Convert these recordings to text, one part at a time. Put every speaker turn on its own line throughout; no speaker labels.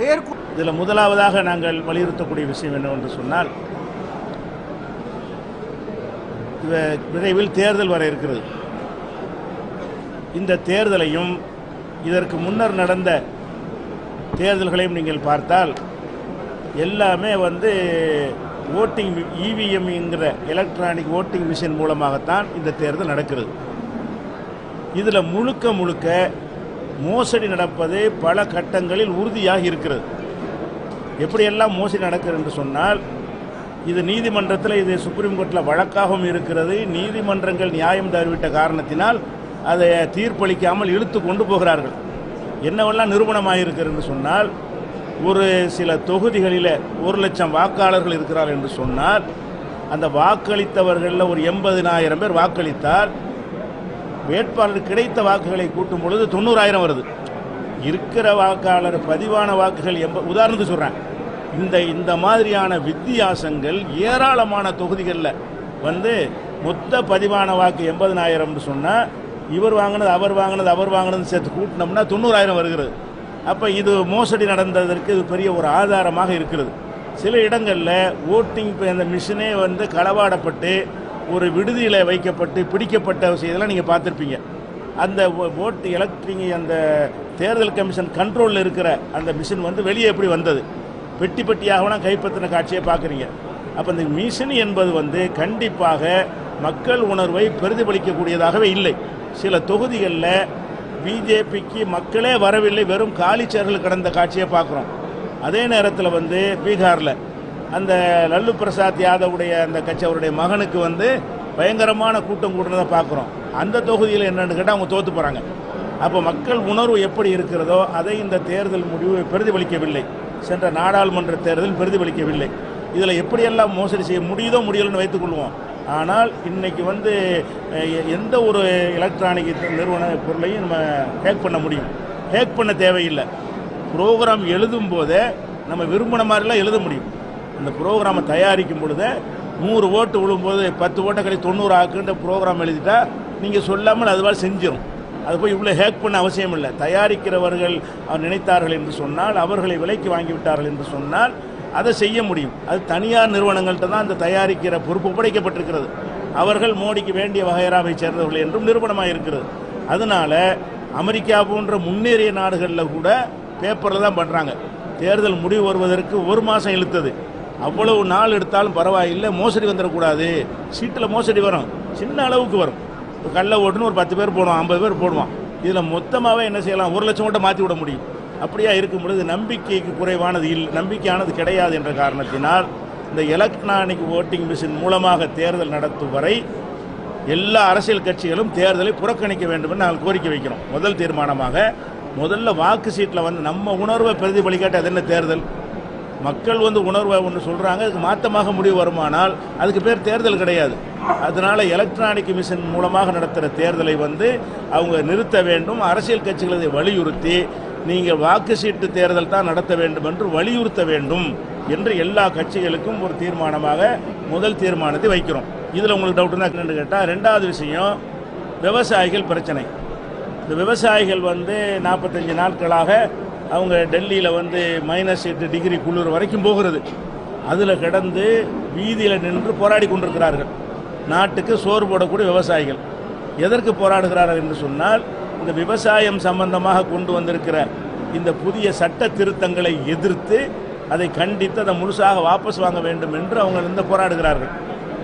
இதில் முதலாவதாக நாங்கள் வலியுறுத்தக்கூடிய விஷயம் என்னவென்று சொன்னால் விரைவில் தேர்தல் வர இருக்கிறது. இந்த தேர்தலையும் இதற்கு முன்னர் நடந்த தேர்தல்களையும் நீங்கள் பார்த்தால் எல்லாமே வந்து ஓட்டிங் இவிஎம்ங்கிற எலக்ட்ரானிக் ஓட்டிங் மிஷின் மூலமாகத்தான் இந்த தேர்தல் நடக்கிறது. இதில் முழுக்க முழுக்க மோசடி நடப்பது பல கட்டங்களில் உறுதியாக இருக்கிறது. எப்படியெல்லாம் மோசடி நடக்கிறது என்று சொன்னால் இது நீதிமன்றத்தில் இது சுப்ரீம் கோர்ட்டில் வழக்காகவும் இருக்கிறது. நீதிமன்றங்கள் நியாயம் தருவிட்ட காரணத்தினால் அதை தீர்ப்பளிக்காமல் இழுத்து கொண்டு போகிறார்கள். என்னவெல்லாம் நிறுவனமாக இருக்கிறது என்று சொன்னால் ஒரு சில தொகுதிகளில் ஒரு லட்சம் வாக்காளர்கள் இருக்கிறார்கள் என்று சொன்னால் அந்த வாக்களித்தவர்களில் ஒரு எண்பதினாயிரம் பேர் வாக்களித்தால் வேட்பாளர் கிடைத்த வாக்குகளை கூட்டும் பொழுது தொண்ணூறாயிரம் வருது. இருக்கிற வாக்காளர் பதிவான வாக்குகள் எம்ப உதாரணத்துக்கு சொல்கிறேன் இந்த இந்த மாதிரியான வித்தியாசங்கள் ஏராளமான தொகுதிகளில் வந்து மொத்த பதிவான வாக்கு எண்பதனாயிரம்னு சொன்னால் இவர் வாங்கினது அவர் வாங்கினது அவர் வாங்கினது சேர்த்து கூட்டினோம்னா தொண்ணூறாயிரம் வருகிறது. அப்போ இது மோசடி நடந்ததற்கு இது பெரிய ஒரு ஆதாரமாக இருக்கிறது. சில இடங்களில் ஓட்டிங் அந்த மிஷினே வந்து களவாடப்பட்டு ஒரு விடுதியில் வைக்கப்பட்டு பிடிக்கப்பட்ட விஷயத்தெல்லாம் நீங்கள் பார்த்துருப்பீங்க. அந்த ஓ- ஓட்டு எலக்ட்ரிக் அந்த தேர்தல் கமிஷன் கண்ட்ரோலில் இருக்கிற அந்த மிஷின் வந்து வெளியே எப்படி வந்தது? பெட்டி பெட்டியாகலாம் கைப்பற்றின காட்சியை பார்க்குறீங்க. அப்போ இந்த மிஷின் என்பது வந்து கண்டிப்பாக மக்கள் உணர்வை பிரதிபலிக்கக்கூடியதாகவே இல்லை. சில தொகுதிகளில் பிஜேபிக்கு மக்களே வரவில்லை வெறும் காலிச்சேர்கள் கடந்த காட்சியை பார்க்குறோம். அதே நேரத்தில் வந்து பீகாரில் அந்த லல்லு பிரசாத் யாதவுடைய அந்த கட்சி அவருடைய மகனுக்கு வந்து பயங்கரமான கூட்டம் கூடுறதை பார்க்குறோம். அந்த தொகுதியில் என்னென்னு கேட்டால் அவங்க தோத்து போகிறாங்க அப்போ மக்கள் உணர்வு எப்படி இருக்கிறதோ அதை இந்த தேர்தல் முடிவு பிரதிபலிக்கவில்லை. சென்ற நாடாளுமன்ற தேர்தல் பிரதிபலிக்கவில்லை. இதில் எப்படியெல்லாம் மோசடி செய்ய முடியுதோ முடியலன்னு வைத்துக்கொள்வோம் ஆனால் இன்னைக்கு வந்து எந்த ஒரு எலக்ட்ரானிக் நிறுவன பொருளையும் நம்ம ஹேக் பண்ண முடியும். ஹேக் பண்ண தேவையில்லை. ப்ரோக்ராம் எழுதும் போதே நம்ம விரும்பின மாதிரிலாம் எழுத முடியும். இந்த ப்ரோக்ராமை தயாரிக்கும் பொழுது நூறு ஓட்டு விழும்போது பத்து ஓட்டை கழித்து தொண்ணூறு ஆக்குன்ற ப்ரோக்ராம் எழுதிட்டா நீங்கள் சொல்லாமல் அதுவாக செஞ்சிடும் அது போய் இவ்வளோ ஹேக் பண்ண அவசியம் இல்லை. தயாரிக்கிறவர்கள் அவர் நினைத்தார்கள் என்று சொன்னால் அவர்களை விலைக்கு வாங்கி விட்டார்கள் என்று சொன்னால் அதை செய்ய முடியும். அது தனியார் நிறுவனங்கள்ட்ட தான் அந்த தயாரிக்கிற பொறுப்பு ஒப்படைக்கப்பட்டிருக்கிறது. அவர்கள் மோடிக்கு வேண்டிய வகையராவை சேர்ந்தவர்கள் என்றும் நிறுவனமாக இருக்கிறது. அதனால் அமெரிக்கா போன்ற முன்னேறிய நாடுகளில் கூட பேப்பரில் தான் பண்ணுறாங்க தேர்தல் முடிவு வருவதற்கு ஒரு மாதம் இழுத்தது. அவ்வளவு நாள் எடுத்தாலும் பரவாயில்லை மோசடி வந்துடக்கூடாது. சீட்டில் மோசடி வரும். சின்ன அளவுக்கு வரும். கள்ள ஓட்டுன்னு ஒரு பத்து பேர் போடுவான் ஐம்பது பேர் போடுவான். இதில் மொத்தமாகவே என்ன செய்யலாம்? ஒரு லட்சம் மட்டும் மாற்றி விட முடியும். அப்படியா இருக்கும் பொழுது நம்பிக்கைக்கு குறைவானது இல்லை நம்பிக்கையானது கிடையாது என்ற காரணத்தினால் இந்த எலக்ட்ரானிக் ஓட்டிங் மிஷின் மூலமாக தேர்தல் நடத்தும் வரை எல்லா அரசியல் கட்சிகளும் தேர்தலை புறக்கணிக்க வேண்டும் என்று நாங்கள் கோரிக்கை வைக்கிறோம். முதல் தீர்மானமாக முதல்ல வாக்கு சீட்டில் வந்து நம்ம உணர்வை பிரதிபலிக்காட்டி அது என்ன தேர்தல்? மக்கள் வந்து உணர்வை ஒன்று சொல்கிறாங்க அதுக்கு மாற்றமாக முடிவு வருமானால் அதுக்கு பேர் தேர்தல் கிடையாது. அதனால் எலக்ட்ரானிக் மிஷின் மூலமாக நடத்துகிற தேர்தலை வந்து அவங்க நிறுத்த வேண்டும். அரசியல் கட்சிகள் இதை வலியுறுத்தி நீங்கள் வாக்கு சீட்டு தேர்தல் தான் நடத்த வேண்டும் என்று வலியுறுத்த வேண்டும் என்று எல்லா கட்சிகளுக்கும் ஒரு தீர்மானமாக முதல் தீர்மானத்தை வைக்கிறோம். இதில் உங்களுக்கு டவுட் தான் கேட்டால் ரெண்டாவது விஷயம் விவசாயிகள் பிரச்சனை. இந்த விவசாயிகள் வந்து நாற்பத்தஞ்சு நாட்களாக அவங்க டெல்லியில் வந்து மைனஸ் எட்டு டிகிரி குளிர் வரைக்கும் போகிறது. அதில் கிடந்து வீதியில் நின்று போராடி கொண்டிருக்கிறார்கள். நாட்டுக்கு சோறு போடக்கூடிய விவசாயிகள். எதற்கு போராடுகிறார்கள் என்று சொன்னால் இந்த விவசாயம் சம்பந்தமாக கொண்டு வந்திருக்கிற இந்த புதிய சட்ட திருத்தங்களை எதிர்த்து அதை கண்டித்து அதை முழுசாக வாபஸ் வாங்க வேண்டும் என்று அவங்க இந்த போராடுகிறார்கள்.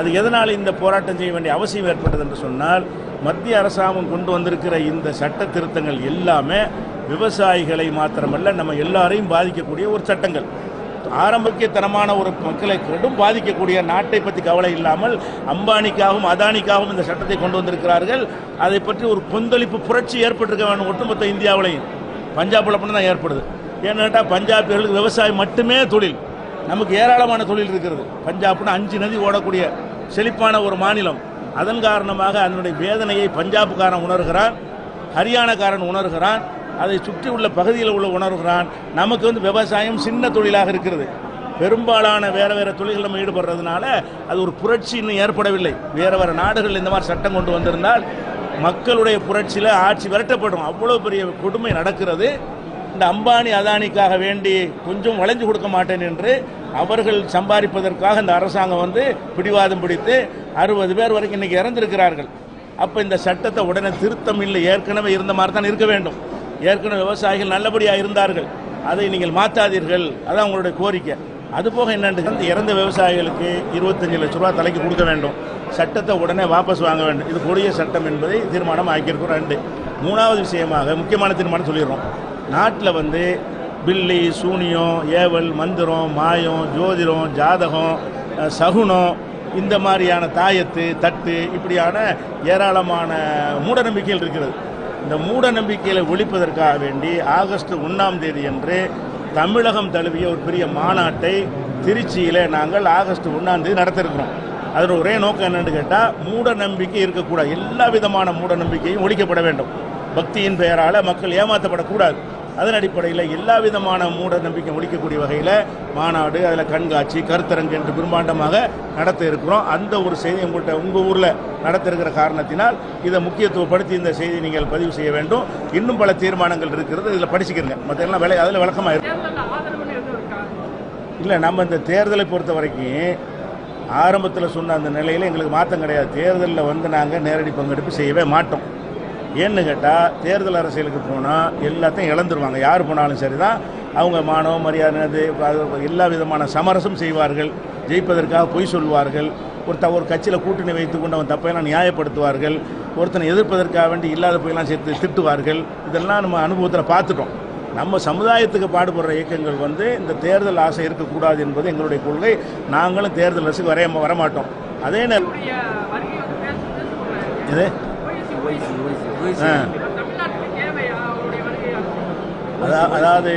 அது எதனால் இந்த போராட்டம் செய்ய வேண்டிய அவசியம் ஏற்பட்டது என்று சொன்னால் மத்திய அரசாங்கம் கொண்டு வந்திருக்கிற இந்த சட்ட திருத்தங்கள் எல்லாமே விவசாயிகளை மாத்திரமல்ல நம்ம எல்லாரையும் பாதிக்கக்கூடிய ஒரு சட்டங்கள். ஆரம்பிக்கத்தனமான ஒரு மக்களை கடும் பாதிக்கக்கூடிய நாட்டை பற்றி கவலை இல்லாமல் அம்பானிக்காகவும் அதானிக்காகவும் இந்த சட்டத்தை கொண்டு வந்திருக்கிறார்கள். அதை பற்றி ஒரு கொந்தளிப்பு புரட்சி ஏற்பட்டிருக்க வேண்டும் ஒட்டுமொத்த இந்தியாவிலையும். பஞ்சாபில் மட்டும் தான் ஏற்படுது. ஏன்னு கேட்டால் பஞ்சாபியர்களுக்கு விவசாயம் மட்டுமே தொழில். நமக்கு ஏராளமான தொழில் இருக்கிறது. பஞ்சாப்னு அஞ்சு நதி ஓடக்கூடிய செழிப்பான ஒரு மாநிலம். அதன் காரணமாக அதனுடைய வேதனையை பஞ்சாபுக்காரன் உணர்கிறான் ஹரியானாக்காரன் உணர்கிறான். அதை சுற்றி உள்ள பகுதியில் உள்ள உணர்கிறான். நமக்கு வந்து விவசாயம் சின்ன தொழிலாக இருக்கிறது. பெரும்பாலான வேற வேற தொழில்கள் நம்ம ஈடுபடுறதுனால அது ஒரு புரட்சி இன்னும் ஏற்படவில்லை. வேற வேற நாடுகள் இந்த மாதிரி சட்டம் கொண்டு வந்திருந்தால் மக்களுடைய புரட்சியில் ஆட்சி விரட்டப்படும். அவ்வளோ பெரிய கொடுமை நடக்கிறது. இந்த அம்பானி அதானிக்காக வேண்டி கொஞ்சம் வளைஞ்சு கொடுக்க மாட்டேன் என்று அவர்கள் சம்பாதிப்பதற்காக இந்த அரசாங்கம் வந்து பிடிவாதம் பிடித்து அறுபது பேர் வரைக்கும் இன்னைக்கு இறந்திருக்கிறார்கள். அப்போ இந்த சட்டத்தை உடனே திருத்தம் இல்லை. ஏற்கனவே இருந்த மாதிரி தான் இருக்க வேண்டும். ஏற்கனவே விவசாயிகள் நல்லபடியாக இருந்தார்கள். அதை நீங்கள் மாற்றாதீர்கள் அதான் உங்களுடைய கோரிக்கை. அதுபோக என்னென்று இறந்த விவசாயிகளுக்கு இருபத்தஞ்சு லட்ச ரூபா தலைக்கு கொடுக்க வேண்டும். சட்டத்தை உடனே வாபஸ் வாங்க வேண்டும். இது கொடிய சட்டம் என்பதை தீர்மானம் ஆக்கியிருக்கிறோம். ரெண்டு மூணாவது விஷயமாக முக்கியமான தீர்மானம் சொல்லிடுறோம். நாட்டில் வந்து பில்லி சூனியம் ஏவல் மந்திரம் மாயம் ஜோதிடம் ஜாதகம் சகுனம் இந்த மாதிரியான தாயத்து தட்டு இப்படியான ஏராளமான மூட நம்பிக்கைகள் இருக்கிறது. இந்த மூட நம்பிக்கைகளை ஒழிப்பதற்காக வேண்டி ஆகஸ்ட் ஒன்றாம் தேதி அன்று தமிழகம் தழுவிய ஒரு பெரிய மாநாட்டை திருச்சியில் நாங்கள் ஆகஸ்ட் ஒன்றாம் தேதி நடத்திருக்கிறோம். அதில் ஒரே நோக்கம் என்னன்னு கேட்டால் மூட நம்பிக்கை இருக்கக்கூடாது. எல்லா விதமான மூட நம்பிக்கையும் ஒழிக்கப்பட வேண்டும். பக்தியின் பெயரால் மக்கள் ஏமாற்றப்படக்கூடாது அதன் அடிப்படையில் எல்லா விதமான மூட நம்பிக்கை ஒழிக்கக்கூடிய வகையில் மாநாடு அதில் கண்காட்சி கருத்தரங்கு என்று பிரம்மாண்டமாக நடத்த இருக்கிறோம். அந்த ஒரு செய்தி உங்கள்கிட்ட உங்கள் ஊரில் நடத்த இருக்கிற காரணத்தினால் இதை முக்கியத்துவப்படுத்தி இந்த செய்தி நீங்கள் பதிவு செய்ய வேண்டும். இன்னும் பல தீர்மானங்கள் இருக்கிறது. இதில் படிச்சுக்கிறங்க. மற்ற எல்லாம் விலை அதில் விளக்கமாக இருக்கும் இல்லை நம்ம இந்த தேர்தலை பொறுத்த வரைக்கும் ஆரம்பத்தில் சொன்ன அந்த நிலையில் எங்களுக்கு மாற்றம் கிடையாது. தேர்தலில் வந்து நாங்கள் நேரடி பங்கெடுப்பு செய்யவே மாட்டோம். ஏன்னு கேட்டால் தேர்தல் அரசியலுக்கு போனால் எல்லாத்தையும் இழந்துருவாங்க. யார் போனாலும் சரி தான் அவங்க மானவ மரியாதை எல்லா விதமான சமரசம் செய்வார்கள். ஜெயிப்பதற்காக பொய் சொல்வார்கள். ஒருத்த ஒரு கட்சியில் கூட்டணி வைத்துக்கொண்டு அவன் தப்பையெல்லாம் நியாயப்படுத்துவார்கள். ஒருத்தனை எதிர்ப்பதற்காக வேண்டி இல்லாத போயெல்லாம் சேர்த்து திட்டுவார்கள். இதெல்லாம் நம்ம அனுபவத்தில் பார்த்துட்டோம். நம்ம சமுதாயத்துக்கு பாடுபடுற இயக்கங்கள் வந்து இந்த தேர்தல் ஆசை இருக்கக்கூடாது என்பது எங்களுடைய கொள்கை. நாங்களும் தேர்தல் அரசுக்கு வரைய வரமாட்டோம். அதே நேரம் இது அதாவது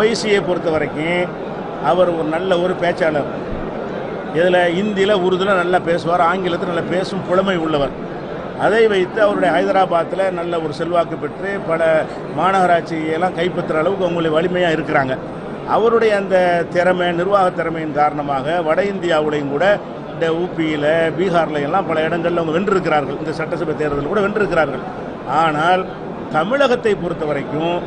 ஒய்சியை பொறுத்த வரைக்கும் அவர் ஒரு நல்ல ஒரு பேச்சாளர். இதில் இந்தியில் உருதுல நல்லா பேசுவார் ஆங்கிலத்தில் நல்லா பேசும் புலமை உள்ளவர். அதை வைத்து அவருடைய ஹைதராபாத்தில் நல்ல ஒரு செல்வாக்கு பெற்று பல மாநகராட்சியெல்லாம் கைப்பற்றுற அளவுக்கு அவங்களுடைய வலிமையாக இருக்கிறாங்க. அவருடைய அந்த திறமை நிர்வாக திறமையின் காரணமாக வட இந்தியாவுலையும் கூட இந்த ஊபியில் பீகாரில் எல்லாம் பல இடங்களில் அவங்க வென்றிருக்கிறார்கள். இந்த சட்டசபை தேர்தலில் கூட வென்றிருக்கிறார்கள். ஆனால் தமிழகத்தை பொறுத்த வரைக்கும்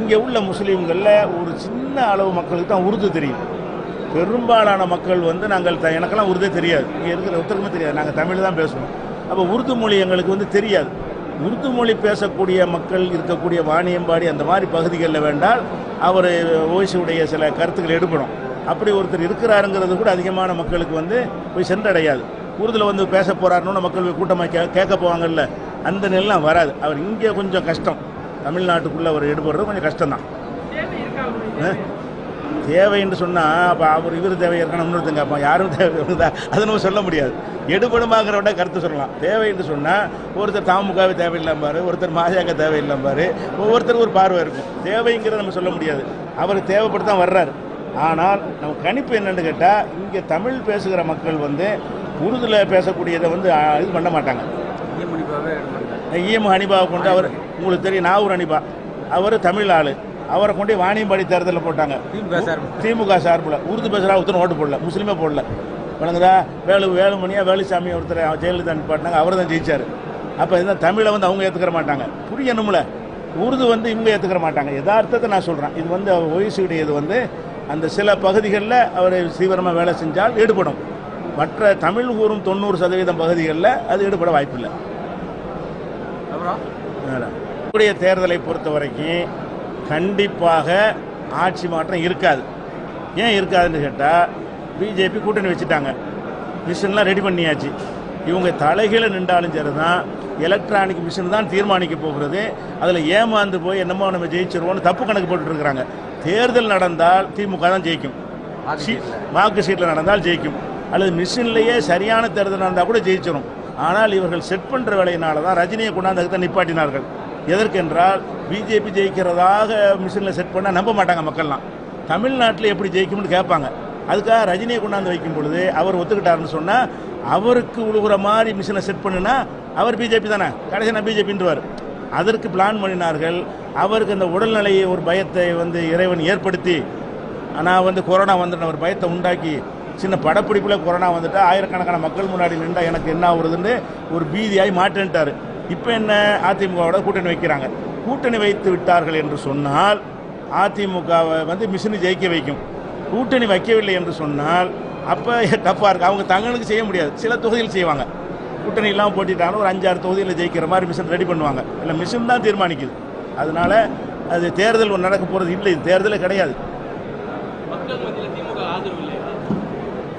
இங்கே உள்ள முஸ்லீம்களில் ஒரு சின்ன அளவு மக்களுக்கு தான் உருது தெரியும். பெரும்பாலான மக்கள் வந்து நாங்கள் த- எனக்கெல்லாம் உருதே தெரியாது. இங்கே இருக்கிற ஒருத்தருக்குமே தெரியாது. நாங்கள் தமிழ் தான் பேசுவோம். அப்போ உருது மொழி எங்களுக்கு வந்து தெரியாது. உருது மொழி பேசக்கூடிய மக்கள் இருக்கக்கூடிய வாணியம்பாடி அந்த மாதிரி பகுதிகளில் வேண்டால் அவர் ஓய்சியுடைய சில கருத்துக்கள் எடுக்கணும். அப்படி ஒருத்தர் இருக்கிறாருங்கிறது கூட அதிகமான மக்களுக்கு வந்து போய் சென்றடையாது. உருதுல வந்து பேச போறாருன்னு மக்கள் கூட்டமாக கே கேட்க போவாங்கல்ல அந்த நிலைலாம் வராது. அவர் இங்கே கொஞ்சம் கஷ்டம். தமிழ்நாட்டுக்குள்ளே அவர் எடுபடுறது கொஞ்சம் கஷ்டம்தான்.
தேவை
என்று சொன்னால் அப்போ அவர் இவர் தேவை இருக்கணும் இன்னொருத்தங்க அப்போ யாரும் தேவை இருக்குதா அதை நம்ம சொல்ல முடியாது. எடுபடுமாங்கிறவட கருத்து சொல்லலாம். தேவை என்று சொன்னால் ஒருத்தர் தாமுகவே தேவையில்லாம்பாரு ஒருத்தர் பாஜக தேவையில்லாம்பாரு ஒவ்வொருத்தர் ஒரு பார்வை இருக்கும். தேவைங்கிறத நம்ம சொல்ல முடியாது. அவர் தேவைப்பட்டு தான் வர்றாரு. ஆனால் நம்ம கணிப்பு என்னன்னு கேட்டால் இங்கே தமிழ் பேசுகிற மக்கள் வந்து உருதுல பேசக்கூடியதை வந்து இது பண்ண மாட்டாங்க. ஈஎம் ஹனிபாவை கொண்டு அவர் உங்களுக்கு தெரியும் நாகூர் ஹனிபா அவர் தமிழ் ஆளு. அவரை கொண்டு வாணியம்பாடி தேர்தலில் போட்டாங்க. திமுக சார்பில். உருது பேசுகிறா ஒருத்தர் ஓட்டு போடல. முஸ்லீமே போடல. வணங்குதா? வேலு வேலுமணியா வேலுசாமி ஒருத்தர் ஜெயலலிதா நிப்பாட்டினாங்க அவர் தான் ஜெயிச்சார். அப்போ இதுதான் தமிழை வந்து அவங்க ஏற்றுக்கிற மாட்டாங்க. புரியணும்ல. உருது வந்து இவங்க ஏற்றுக்கிற மாட்டாங்க. யதார்த்தத்தை நான் சொல்கிறேன் இது வந்து ஒய்சியுடைய இது வந்து அந்த சில பகுதிகளில் அவர் தீவிரமாக வேலை செஞ்சால் ஈடுபடும். மற்ற தமிழ் கூறும் தொண்ணூறு சதவீதம் பகுதிகளில் அது ஈடுபட வாய்ப்பில்லை. நம்முடைய தேர்தலை பொறுத்த வரைக்கும் கண்டிப்பாக ஆட்சி மாற்றம் இருக்காது. ஏன் இருக்காதுன்னு கேட்டால் பிஜேபி கூட்டணி வச்சுட்டாங்க. மிஷின்லாம் ரெடி பண்ணியாச்சு. இவங்க தலைகீழ நின்றாலும் சரி தான் எலக்ட்ரானிக் மிஷின் தான் தீர்மானிக்க போகிறது. அதில் ஏமாந்து போய் என்னமோ நம்ம ஜெயிச்சிருவோம்னு தப்பு கணக்கு போட்டுட்டு இருக்கிறாங்க. தேர்தல் நடந்தால் திமுக தான் ஜெயிக்கும். வாக்கு சீட்டில் நடந்தால் ஜெயிக்கும். அல்லது மிஷின்லேயே சரியான தேர்தல் நடந்தால் கூட ஜெயிச்சிடும் ஆனால் இவர்கள் செட் பண்ணுற வேலையினால தான் ரஜினியை கொண்டாந்து தான் நிப்பாட்டினார்கள். எதற்கென்றால் பிஜேபி ஜெயிக்கிறதாக மிஷினில் செட் பண்ணால் நம்ப மாட்டாங்க மக்கள்லாம். தமிழ்நாட்டில் எப்படி ஜெயிக்கும்னு கேட்பாங்க. அதுக்காக ரஜினியை கொண்டாந்து வைக்கும் பொழுது அவர் ஒத்துக்கிட்டாருன்னு சொன்னால் அவருக்கு உழுகுற மாதிரி மிஷினை செட் பண்ணுனா அவர் பிஜேபி தானே? கடைசி நான் பிஜேபின்றவர் அதற்கு பிளான் பண்ணினார்கள். அவருக்கு அந்த உடல்நிலையை ஒரு பயத்தை வந்து இறைவன் ஏற்படுத்தி ஆனால் வந்து கொரோனா வந்துட்டு ஒரு பயத்தை உண்டாக்கி சின்ன படப்பிடிப்பில் கொரோனா வந்துட்டு ஆயிரக்கணக்கான மக்கள் முன்னாடி நின்றா எனக்கு என்ன ஆகுறதுன்னு ஒரு பீதியாகி மாட்டேன்ட்டார் இப்போ என்ன அதிமுகவோட கூட்டணி வைக்கிறாங்க? கூட்டணி வைத்து விட்டார்கள் என்று சொன்னால் அதிமுகவை வந்து மிஷினு ஜெயிக்க வைக்கும். கூட்டணி வைக்கவில்லை என்று சொன்னால் அப்போ டஃப்பாக இருக்குது அவங்க தங்களுக்கு செய்ய முடியாது. சில தொகுதியில் செய்வாங்க. கூட்டணி இல்லாமல் போட்டிட்டாலும் ஒரு அஞ்சாறு தொகுதியில் ஜெயிக்கிற மாதிரி மிஷின் ரெடி பண்ணுவாங்க. இல்லை மிஷின் தான் தீர்மானிக்குது. அதனால அது தேர்தல் ஒன்று நடக்க போகிறது இல்லை. தேர்தலே கிடையாது.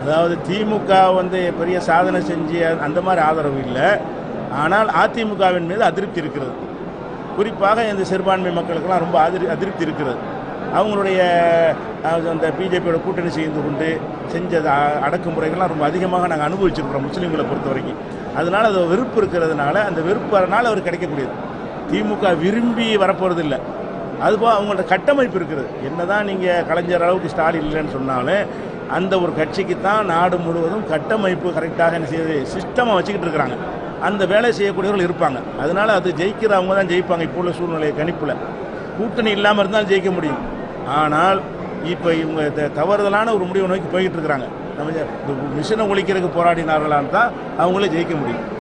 அதாவது திமுக வந்து பெரிய சாதனை செஞ்சு அந்த மாதிரி ஆதரவு இல்லை. ஆனால் அதிமுகவின் மீது அதிருப்தி இருக்கிறது. குறிப்பாக இந்த சிறுபான்மை மக்களுக்கெல்லாம் ரொம்ப அதிரு அதிருப்தி இருக்கிறது. அவங்களுடைய அந்த பிஜேபியோட கூட்டணி செய்து கொண்டு செஞ்ச அடக்குமுறைகள்லாம் ரொம்ப அதிகமாக நாங்கள் அனுபவிச்சிருக்கிறோம் முஸ்லீம்களை பொறுத்த வரைக்கும் அதனால் அது வெறுப்பு இருக்கிறதுனால அந்த வெறுப்பு வரனால அவர் கிடைக்கக்கூடியது. திமுக விரும்பி வரப்போகிறது இல்லை அதுபோல் அவங்களோட கட்டமைப்பு இருக்குது. என்னதான் நீங்கள் கலைஞர் அளவுக்கு ஸ்டாலின் இல்லைன்னு சொன்னாலும் அந்த ஒரு கட்சிக்கு தான் நாடு முழுவதும் கட்டமைப்பு கரெக்டாக என்ன செய்யுது? சிஸ்டமாக வச்சுக்கிட்டு இருக்கிறாங்க. அந்த வேலை செய்யக்கூடியவர்கள் இருப்பாங்க. அதனால அது ஜெயிக்கிறவங்க தான் ஜெயிப்பாங்க. இப்போ உள்ள சூழ்நிலை கணிப்பில். கூட்டணி இல்லாமல் இருந்தாலும் ஜெயிக்க முடியும். ஆனால் இப்போ இவங்க தவறுதலான ஒரு முடிவை நோக்கி போய்கிட்டு இருக்கிறாங்க. நம்ம மிஷினை ஒழிக்கிறதுக்கு போராடினார்களான்னு தான் அவங்களே ஜெயிக்க முடியும்.